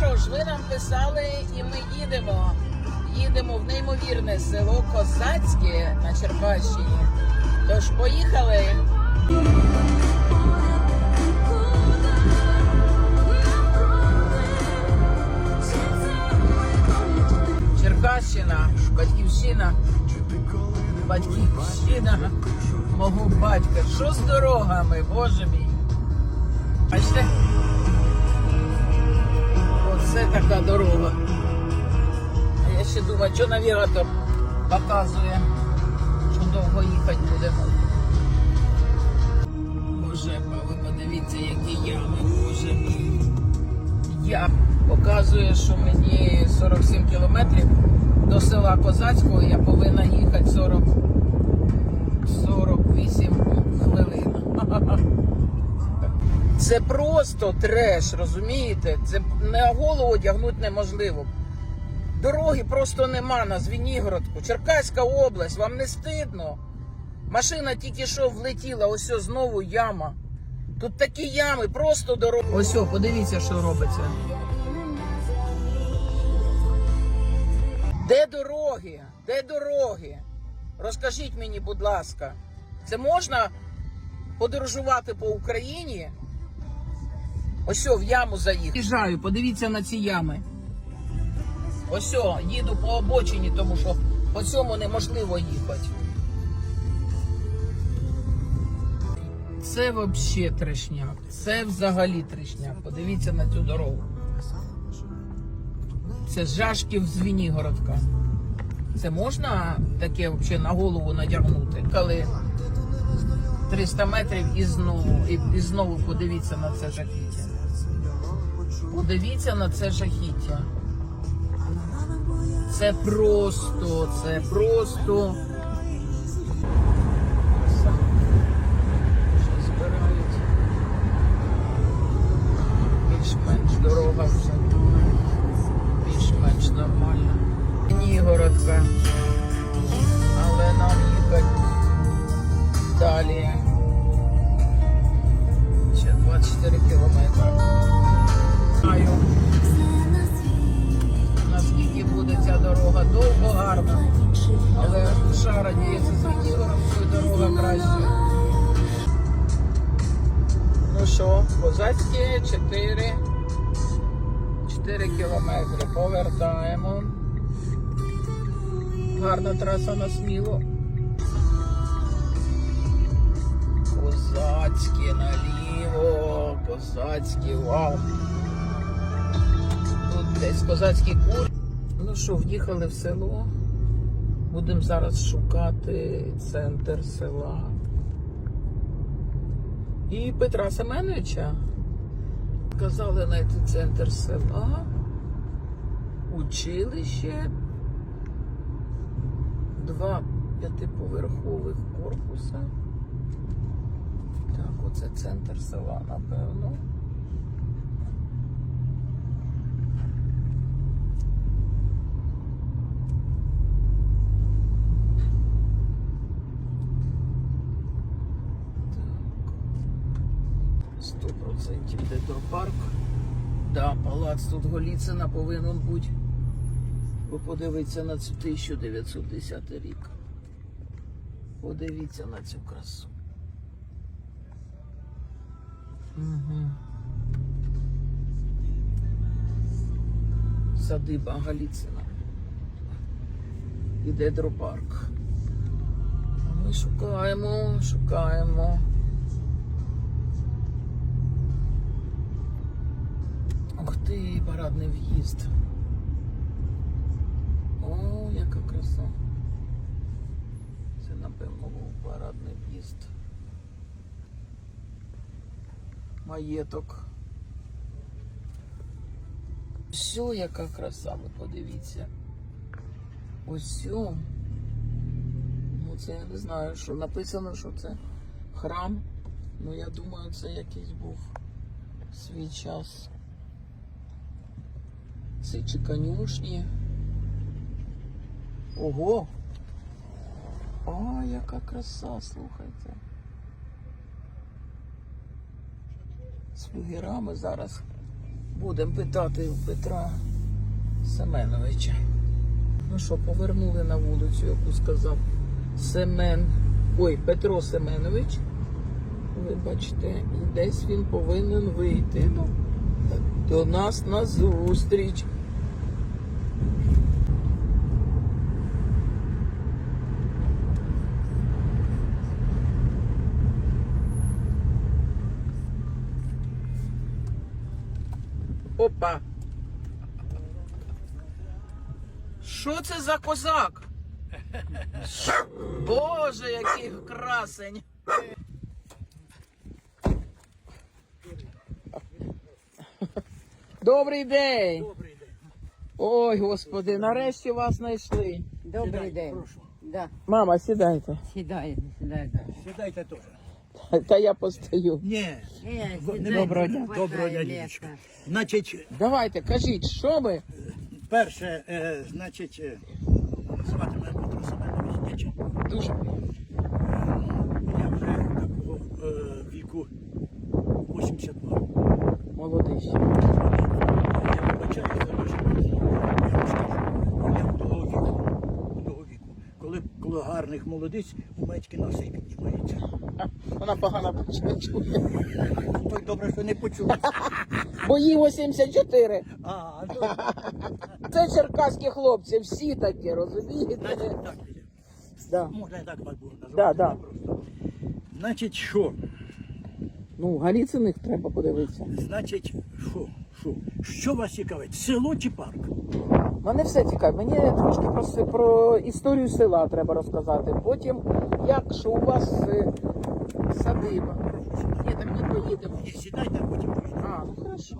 що ж, ви нам писали, і ми їдемо. Їдемо в неймовірне село Козацьке на Черкащині. Тож поїхали. Черкащина, батьківщина, батьківщина мого батька. Що з дорогами, боже мій? Бачите? Оце така дорога. А я ще думаю, що навігатор показує, що довго їхати будемо. Боже, ви подивіться, які ями, боже мій. Я показує, що мені 47 кілометрів до села Козацького я повинна їхати 40, 48 хвилин. Це просто треш, розумієте? Це на голову одягнути неможливо. Дороги просто нема на Звенігородку. Черкаська область, вам не стидно. Машина тільки що влетіла, ось знову яма. Тут такі ями, просто дорога. Ось, подивіться, що робиться. Де дороги? Де дороги? Розкажіть мені, будь ласка, це можна подорожувати по Україні? Ось в яму заїхав. Їжджаю, подивіться на ці ями. Ось їду по обочині, тому що по цьому неможливо їхати. Це взагалі трешняк. Це взагалі трешняк. Подивіться на цю дорогу. Це Жашків з Звенігородка. Це можна таке взагалі на голову надягнути, коли 300 метрів і знову, і, і знову подивіться на це жахіття. Подивіться на це жахіття. Це просто, це просто. Збирають. Більш-менш дорога вже. Більш-менш нормальна. Нігородка. Але нам їхати далі. Ще 24 кілометри. Гарна. Але душа радіється з Нігородкою, дорога краща. Ну що, козацькі 4, 4 кілометри. Повертаємо. Гарна траса на сміло. Козацькі наліво, козацькі, вау. Тут десь козацький кур. Ну що, в'їхали в село. Будемо зараз шукати центр села. І Петра Семеновича. Казали знайти центр села. Училище. Два п'ятиповерхових корпуса. Так, оце центр села, напевно. Сто процентів Дедропарк. Да, палац тут Голіцина повинен бути. Ви подивіться на цю 1910 рік. Подивіться на цю красу. Угу. Садиба Галіцина. І Дедропарк. А ми шукаємо, шукаємо. Ти, парадний в'їзд. О, яка краса. Це, напевно, був парадний в'їзд. Маєток. Все, яка краса, ви подивіться. Ось. Ну, це я не знаю, що написано, що це храм. Ну, я думаю, це якийсь був свій час. Це чи конюшні. Ого! А, яка краса, слухайте. З флюгерами зараз Будемо питати у Петра Семеновича. Ну що, повернули на вулицю, яку сказав Семен. Ой, Петро Семенович. Ви бачите, і десь він повинен вийти. Ну, до нас на зустріч. Опа. Що це за козак? Боже, який красень. Добрий день. Добрий день. Ой, господи, нарешті вас знайшли. Добрий Сідайте, день. прошу. Да. Мама, сідайте. Сідай, сідай. Да. Сідайте теж. Та я постою. Ні. Ні, Доброго дня. Доброго дня, леса. Значить, Давайте, кажіть, що ви? перше, е, значить, е, звати мене Петро Семенович Дяченко. Дуже Я вже такого е, віку 82. молодий. ще. Я вибачаю за дуже я вам скажу. Я того віку, того віку. Коли, гарних молодиць, у мечки носи піднімаються. Вона погано почує. Той добре, що не почув. Бо їй 84. А, ну, Це черкаські хлопці, всі такі, розумієте? так, Да. можна і так було назвати. Да, да. просто. Значить, що? Ну, Галіциних треба подивитися. Значить, що? Що? Що вас цікавить? Село чи парк? Мене все цікавить. Мені трошки про, про історію села треба розказати. Потім, як що у вас е, садиба. Ні, так не поїдемо. Ні, сідайте, а потім поїдемо. А, ну хорошо.